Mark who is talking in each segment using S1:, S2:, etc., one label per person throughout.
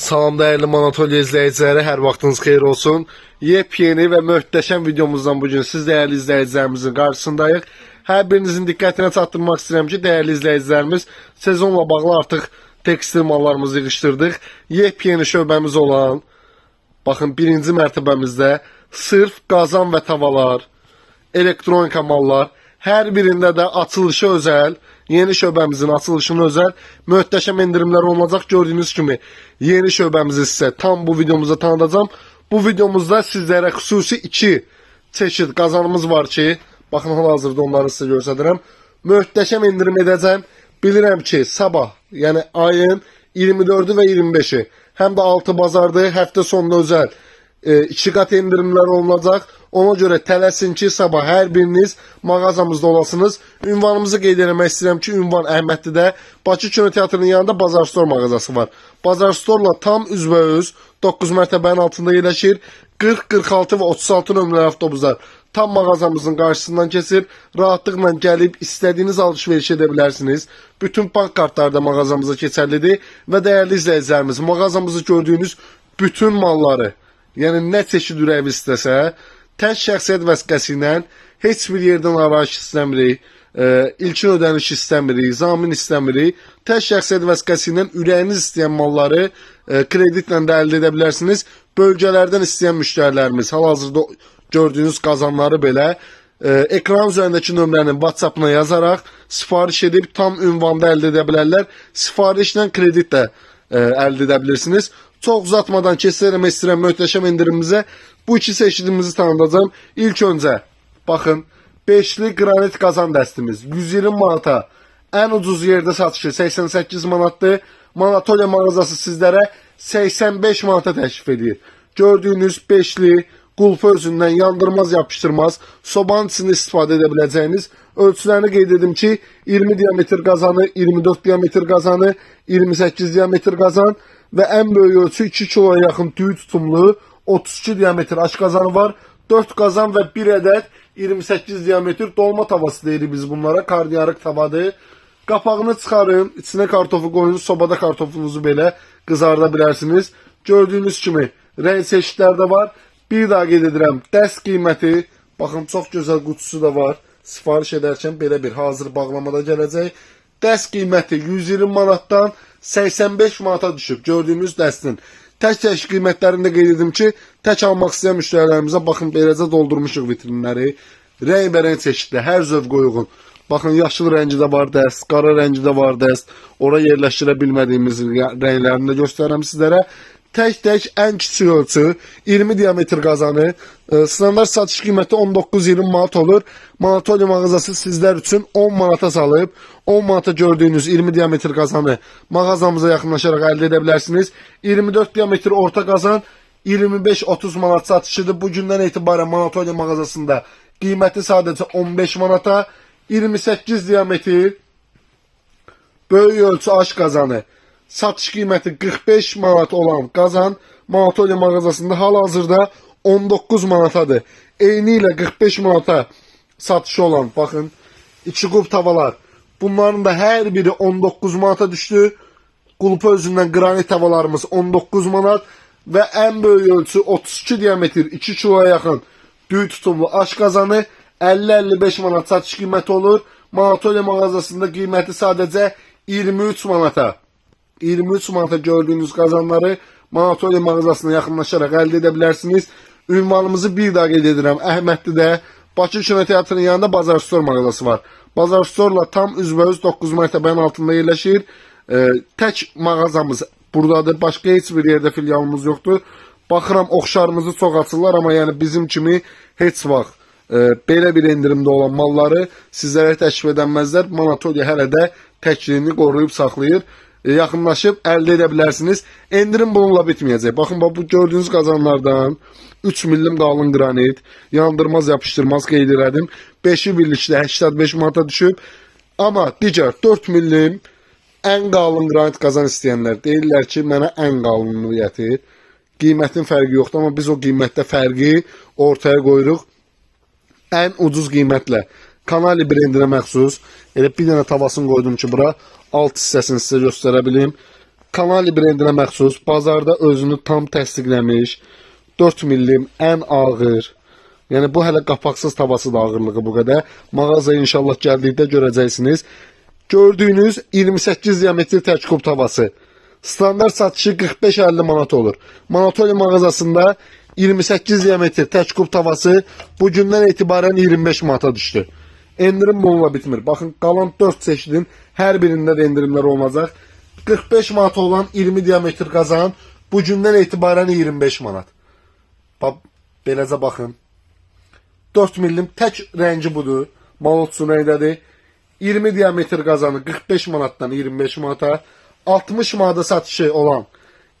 S1: Salam değerli Manatolya izleyicileri, her vaxtınız xeyir olsun. Yepyeni ve möhtəşəm videomuzdan bugün siz değerli izleyicilerimizin karşısındayıq. Her birinizin dikkatine çatdırmaq istəyirəm ki, değerli izleyicilerimiz sezonla bağlı artıq tekstil mallarımızı yığışdırdıq. Yepyeni şöbəmiz olan, baxın birinci mərtəbəmizdə sırf qazan və tavalar, elektronika mallar, hər birində də açılışı özəl, yeni şöbəmizin açılışına özəl möhtəşəm endirimlər olacaq. Gördüyünüz kimi yeni şöbəmizi sizə tam bu videomuzda tanıdacağım. Bu videomuzda sizlərə xüsusi 2 çeşid qazanımız var ki, baxın hal-hazırda onları sizə göstərirəm. Möhtəşəm endirim edəcəm. Bilirəm ki, sabah, yəni ayın 24-ü və 25-i həm də 6 bazardır, həftə sonunda özəl e, iki kat indirimler olacak. Ona göre tələsin ki, sabah hər biriniz mağazamızda olasınız. Ünvanımızı qeyd eləmək istəyirəm ki, ünvan Əhmədlidə Bakı Kino Teatrının yanında Bazar Store mağazası var. Bazar Store'la tam üzbəüz 9 mərtəbənin altında yerləşir. 40, 46 və 36 nömrəli avtobuslar tam mağazamızın qarşısından keçir. Rahatlıqla gəlib istədiyiniz alış-veriş edə bilərsiniz. Bütün bank kartları da mağazamıza keçərlidir və dəyərli izləyicilərimiz, mağazamızı gördüyünüz bütün malları Yəni nə çeşid ürəyi istəsə, tək şəxsiyyət vəsiqəsi ilə heç bir yerdən arayış istəmirik, e, ilkin ödəniş istəmirik, zamin istəmirik. Tək şəxsiyyət vəsiqəsi ilə ürəyiniz istəyən malları e, kreditlə də əldə edə bilərsiniz. Bölgələrdən istəyən müştərilərimiz hal-hazırda gördüyünüz qazanları belə e, ekran üzərindəki nömrənin WhatsApp-ına yazaraq sifariş edib tam ünvanda əldə edə bilərlər. Sifarişlə kredit də e, əldə edə bilirsiniz. Çok uzatmadan keserim istirəm möhtəşəm indirimimizə bu iki seçidimizi tanıdacağım. İlk öncə baxın 5'li granit qazan dəstimiz 120 manata en ucuz yerdə satışı 88 manatdır. Manatolya mağazası sizlərə 85 manata təklif edir. Gördüyünüz 5'li qulpu özündən yandırmaz yapışdırmaz sobanın içində istifadə edə biləcəyiniz ölçülərini qeyd edim ki 20 diametr qazanı, 24 diametr qazanı, 28 diametr qazan ve en büyük ölçü 2 kiloya yakın tüy tutumlu 32 diametre aç kazanı var. 4 kazan ve 1 adet 28 diametre dolma tavası deyirik biz bunlara. Kardiyarık tavadır. Kapağını çıxarın, içine kartofu koyun, sobada kartofunuzu belə qızarda bilərsiniz. Gördüyünüz kimi renk çeşidləri də var. Bir daha qeyd edirəm, dəst qiyməti, baxın çox gözəl qutusu da var. Sifariş edərkən belə bir hazır bağlamada gələcək. Dəst qiyməti 120 manatdan 85 manata düşüb. Gördüyünüz dəstin. Tək-tək qiymətlərində qeyd edim ki, tək almaq istəyən müştərilərimizə baxın beləcə doldurmuşuq vitrinləri. Rəngbərəng çeşidli, hər zövq uyğun. Baxın yaşıl rəngi də var dəst, qara rəngi də var dəst. Ora yerləşdirə bilmədiyimiz rənglərini də göstərirəm sizlərə. Tək-tək ən kiçik ölçü 20 diametr qazanı. E, standart satış qiyməti 19-20 manat olur. Manatolya mağazası sizlər üçün 10 manata salıb 10 manata gördüyünüz 20 diametr qazanı mağazamıza yaxınlaşaraq əldə edə bilərsiniz. 24 diametr orta qazan 25-30 manat satışıdır. Bu gündən etibarən Manatolya mağazasında qiyməti sadəcə 15 manata. 28 diametr böyük ölçü aş qazanı satış qiyməti 45 manat olan qazan Manatolya mağazasında hal-hazırda 19 manatadır. Eyni ilə 45 manata satışı olan, baxın, iki qub tavalar. Bunların da hər biri 19 manata düşdü. Qulpa özündən qranit tavalarımız 19 manat və ən böyük ölçü 32 diametr 2 kiloya yaxın düy tutumlu aş qazanı 50-55 manat satış qiyməti olur. Manatolya mağazasında qiyməti sadəcə 23 manata. 23 manata gördüğünüz kazanları Manatolya mağazasına yaxınlaşaraq əldə edə bilərsiniz. Ünvanımızı bir daha qeyd edirəm. Əhmədlidə Bakı Kino Teatrının yanında Bazar Store mağazası var. Bazar Store'la tam üzbəüz 9 mərtəbənin altında yerləşir. Ee, tək mağazamız buradadır. Başqa heç bir yerdə filialımız yoxdur. Baxıram oxşarımızı çox açırlar, amma yəni bizim kimi heç vaxt e, belə bir endirimdə olan malları sizlərə təklif edənməzlər. Manatolya hələ də təkliyini qoruyub saxlayır. E, yaxınlaşıb əldə edə bilərsiniz. Endirim bununla bitməyəcək. Baxın bax bu gördüyünüz qazanlardan 3 millim qalın qranit, yandırmaz, yapışdırmaz qeyd elədim. 5-i birlikdə 85 manata düşüb. Amma digər 4 millim ən qalın qranit qazan istəyənlər deyirlər ki, mənə ən qalınını gətir. Qiymətin fərqi yoxdur, amma biz o qiymətdə fərqi ortaya qoyuruq. Ən ucuz qiymətlə Kanali brendinə məxsus. Elə bir dənə tavasını qoydum ki, bura alt hissəsini sizə göstərə bilim. Kanali brendinə məxsus, bazarda özünü tam təsdiqləmiş, 4 millim ən ağır, yəni bu hələ qapaqsız tavası da ağırlığı bu qədər. Mağazaya inşallah gəldikdə görəcəksiniz. Gördüyünüz 28 diametr tək tavası. Standart satışı 45-50 manat olur. Manatoli mağazasında 28 diametr tək kub tavası bu gündən etibarən 25 manata düşdü. Endirim bununla bitmir. Bakın qalan 4 çeşidin hər birində də endirimlər olacaq. 45 manat olan 20 diametr qazan bu gündən etibarən 25 manat. Bax, beləcə baxın. 4 millim tək rəngi budur. Malotsu nəydədir? 20 diametr qazanı 45 manatdan 25 manata, 60 manata satışı olan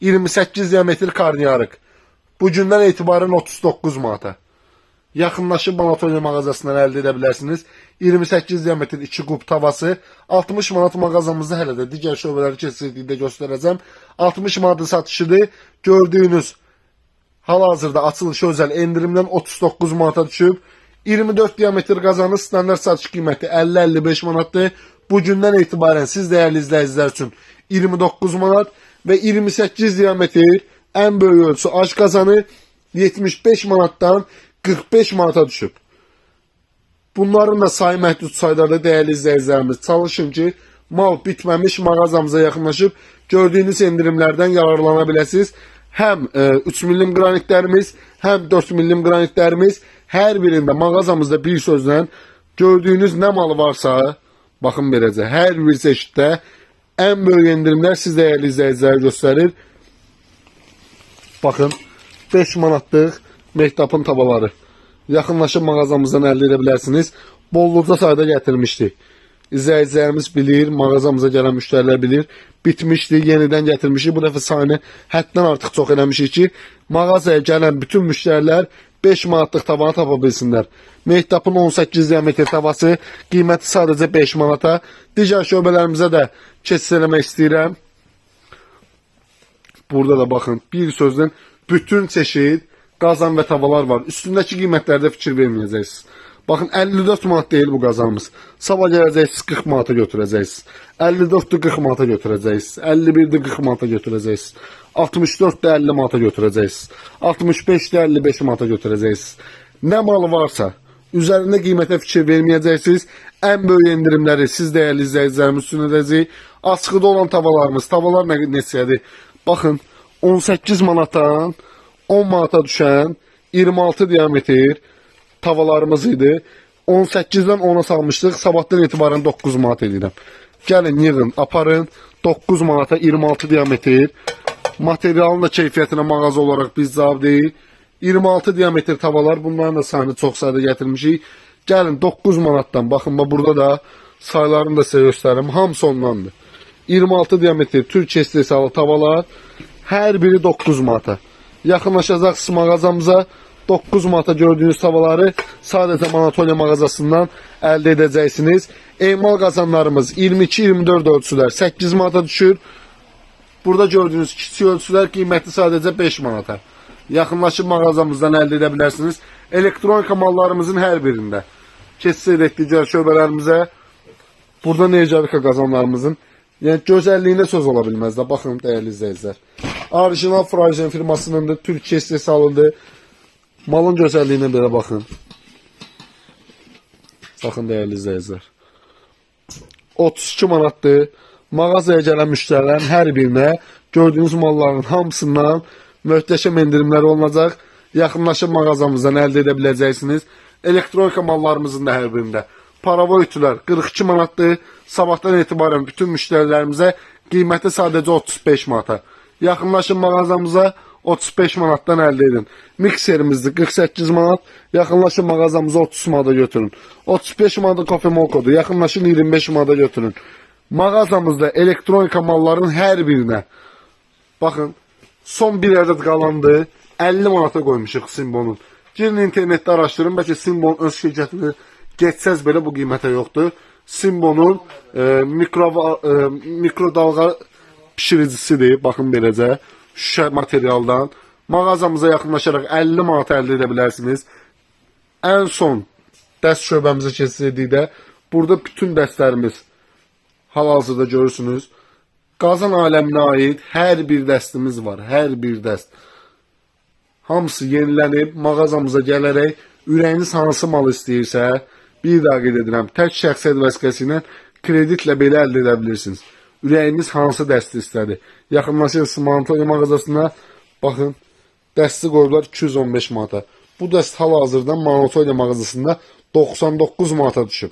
S1: 28 diametr karnıyarık bu gündən etibarən 39 manata. Yaxınlaşıb Anatoliya mağazasından əldə edə bilərsiniz. 28 diametr 2 kub tavası 60 manat mağazamızda hələ də digər şöbələri keçirdikdə göstərəcəm. 60 manat satışıdır. Gördüyünüz hal-hazırda açılış özəl endirimdən 39 manata düşüb. 24 diametr qazanı standart satış qiyməti 50-55 manatdır. Bu gündən etibarən siz dəyərli izləyicilər üçün 29 manat və 28 diametr ən böyük ölçü aç qazanı 75 manatdan 45 manata düşüb. Bunların da sayı məhdud saylarda dəyərli izləyicilərimiz çalışın ki, mal bitməmiş mağazamıza yaxınlaşıb gördüyünüz endirimlərdən yararlana biləsiniz. Həm e, 3 millim qranitlərimiz, həm 4 millim qranitlərimiz hər birində mağazamızda bir sözlə gördüyünüz nə malı varsa, baxın beləcə, hər bir çeşiddə ən böyük endirimlər siz dəyərli izləyicilərə göstərir. Baxın, 5 manatlıq Mehtapın tavaları. Yaxınlaşıb mağazamızdan əldə edə bilərsiniz. Bolluca sayda gətirmişdik. İzləyicilərimiz bilir, mağazamıza gələn müştərilər bilir. Bitmişdi, yenidən gətirmişik. Bu dəfə sayını həddən artıq çox eləmişik ki, mağazaya gələn bütün müştərilər 5 manatlıq tavanı tapa bilsinlər. Mehtapın 18 diametr tavası qiyməti sadəcə 5 manata. Digər şöbələrimizə də keçid eləmək istəyirəm. Burada da baxın, bir sözlə bütün çeşid qazan və tavalar var. Üstündəki qiymətlərdə fikir verməyəcəksiniz. Baxın 54 manat deyil bu qazanımız. Sabah gələcəksiniz 40 manata götürəcəksiniz. 54-dür 40 manata götürəcəksiniz. 51-dir 40 manata götürəcəksiniz. 64-də 50 manata götürəcəksiniz. 65-də 55 manata götürəcəksiniz. Nə malı varsa üzərində qiymətə fikir verməyəcəksiniz. Ən böyük endirimləri siz dəyərli izləyicilərimiz üçün edəcəyik. Açıqda olan tavalarımız, tavalar nə neçədir? Baxın 18 manatdan 10 manata düşən 26 diametr tavalarımız idi. 18-dən 10-a salmışdıq. Sabahdan etibarən 9 manat edirəm. Gəlin yığın, aparın. 9 manata 26 diametr. Materialın da keyfiyyətinə mağaza olaraq biz cavab deyil. 26 diametr tavalar. Bunların da sayını çox sayda gətirmişik. Gəlin 9 manatdan. Baxın bax burada da saylarını da sizə göstərim. Hamısı ondandır. 26 diametr Türkiyə istehsalı tavalar. Hər biri 9 manata. Yaxınlaşacaqsınız mağazamıza. 9 manata gördüyünüz tavaları sadəcə Anatoliya mağazasından əldə edəcəksiniz. Emal qazanlarımız 22-24 ölçülər 8 manata düşür. Burada gördüyünüz kiçik ölçülər qiyməti sadəcə 5 manata. Yaxınlaşıb mağazamızdan əldə edə bilərsiniz. Elektronika mallarımızın hər birində. Keçid etdikcə şöbələrimizə burada Nejarika qazanlarımızın yəni gözəlliyində söz ola bilməz də. Baxın dəyərli izləyicilər. Orijinal Frazen firmasınındır, Türkiyə istehsalındır. Malın gözəlliyinə belə baxın. Baxın dəyərli izləyicilər. 32 manatdır. Mağazaya gələn müştərilərin hər birinə gördüyünüz malların hamısından möhtəşəm endirimləri olacaq. Yaxınlaşıb mağazamızdan əldə edə biləcəksiniz. Elektronika mallarımızın da hər birində. Parava ütülər 42 manatdır. Sabahdan etibarən bütün müştərilərimizə qiyməti sadəcə 35 manata. Yaxınlaşın mağazamıza 35 manatdan əldə edin. Mikserimizdir 48 manat. Yaxınlaşın mağazamıza 30 manata götürün. 35 manata kofe molkodur. Yaxınlaşın 25 manata götürün. Mağazamızda elektronika malların hər birinə baxın son bir ədəd qalandı. 50 manata qoymuşuq Simbonun. Girin internetdə araşdırın. Bəlkə Simbon öz şirkətini geçsəz belə bu qiymətə yoxdur. Simbonun e, mikro e, mikrodalğa pişiricisidir. Baxın beləcə şüşə materialdan mağazamıza yaxınlaşaraq 50 manat əldə edə bilərsiniz. Ən son dəst şöbəmizə keçirdikdə burada bütün dəstlərimiz hal-hazırda görürsünüz. Qazan aləminə aid hər bir dəstimiz var, hər bir dəst. Hamısı yenilənib mağazamıza gələrək ürəyiniz hansı mal istəyirsə, bir daha qeyd edirəm, tək şəxsiyyət vəsiqəsi ilə kreditlə belə əldə edə bilirsiniz. Ürəyiniz hansı dəsti istədi? Yaxınlaşın Mantoya mağazasına, baxın, dəsti qoydular 215 manata. Bu dəst hal-hazırda Mantoya mağazasında 99 manata düşüb.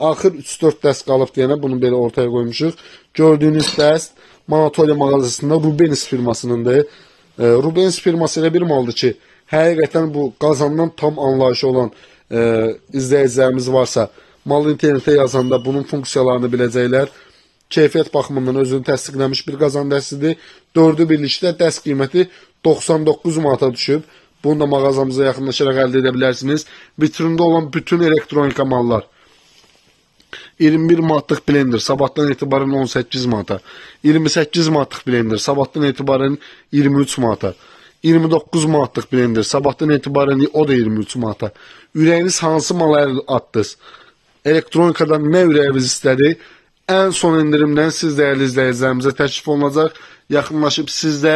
S1: Axır 3-4 dəst qalıb deyənə bunu belə ortaya qoymuşuq. Gördüyünüz dəst Manatolia mağazasında Rubens firmasınındır. E, Rubens firması elə bir maldır ki, həqiqətən bu qazandan tam anlayışı olan e, izləyicilərimiz varsa, mal internetə yazanda bunun funksiyalarını biləcəklər. Keyfiyyət baxımından özünü təsdiqləmiş bir qazan dəstidir. Dördü birlikdə dəst qiyməti 99 manata düşüb. Bunu da mağazamıza yaxınlaşaraq əldə edə bilərsiniz. Vitrində olan bütün elektronika mallar 21 manatlıq blender sabahdan etibarən 18 manata. 28 manatlıq blender sabahdan etibarən 23 manata. 29 manatlıq blender sabahdan etibarən o da 23 manata. Ürəyiniz hansı mala əl atdınız? Elektronikadan nə ürəyiniz istədi? Ən son endirimdən siz dəyərli izləyicilərimizə təklif olunacaq. Yaxınlaşıb siz də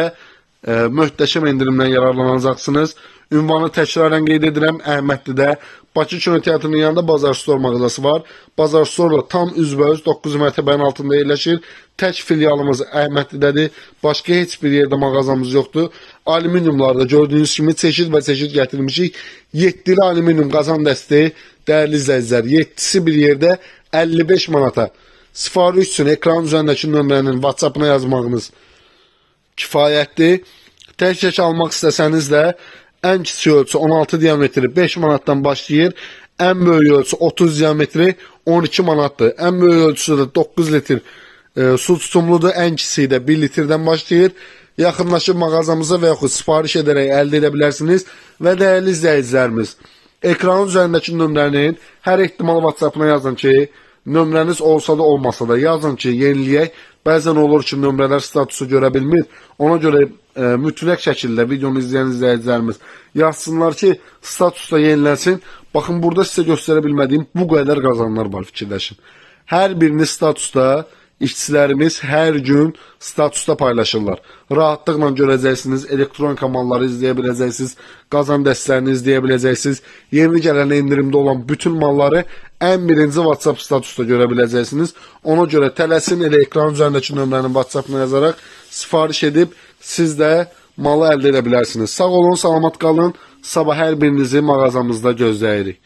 S1: e, möhtəşəm yararlanacaqsınız. Ünvanı təkrarən qeyd edirəm. Əhmədlidə Bakı Kino Teatrının yanında Bazar Store mağazası var. Bazar Store tam üzbəüz 9 mərtəbənin altında yerləşir. Tək filialımız Əhmədlidədir. Başqa heç bir yerdə mağazamız yoxdur. Alüminiumlarda gördüyünüz kimi çeşid və çeşid gətirmişik. 7 alüminium qazan dəsti, dəyərli izləyicilər, 7-si bir yerdə 55 manata. Sifariş üçün ekran üzərindəki nömrənin WhatsApp-ına yazmağınız kifayətdir. Tək-tək almaq istəsəniz də ən kiçik ölçü 16 diametri 5 manatdan başlayır. Ən böyük ölçü 30 diametri 12 manatdır. Ən böyük ölçüsü də 9 litr e, su tutumludur. Ən kiçiyi də 1 litrdən başlayır. Yaxınlaşıb mağazamıza və yaxud sifariş edərək əldə edə bilərsiniz. Və dəyərli izləyicilərimiz, ekranın üzərindəki nömrənin hər ehtimal WhatsApp-ına yazın ki, nömrəniz olsa da olmasa da yazın ki, yeniləyək. Bəzən olur ki, nömrələr statusu görə bilmir. Ona görə e, mütləq şəkildə videonu izləyən izləyicilərimiz yazsınlar ki, statusda yenilənsin. Baxın, burada sizə göstərə bilmədiyim bu qədər qazanlar var, fikirləşin. Hər birini statusda işçilərimiz hər gün statusda paylaşırlar. Rahatlıqla görəcəksiniz, elektronika malları izləyə biləcəksiniz, qazan dəstlərini izləyə. Yeni gələn endirimdə olan bütün malları ən birinci WhatsApp statusda görə biləcəksiniz. Ona görə tələsin elə ekran üzərindəki nömrənin WhatsApp-ına yazaraq sifariş edib siz də malı əldə edə bilərsiniz. Sağ olun, salamat qalın. Sabah hər birinizi mağazamızda gözləyirik.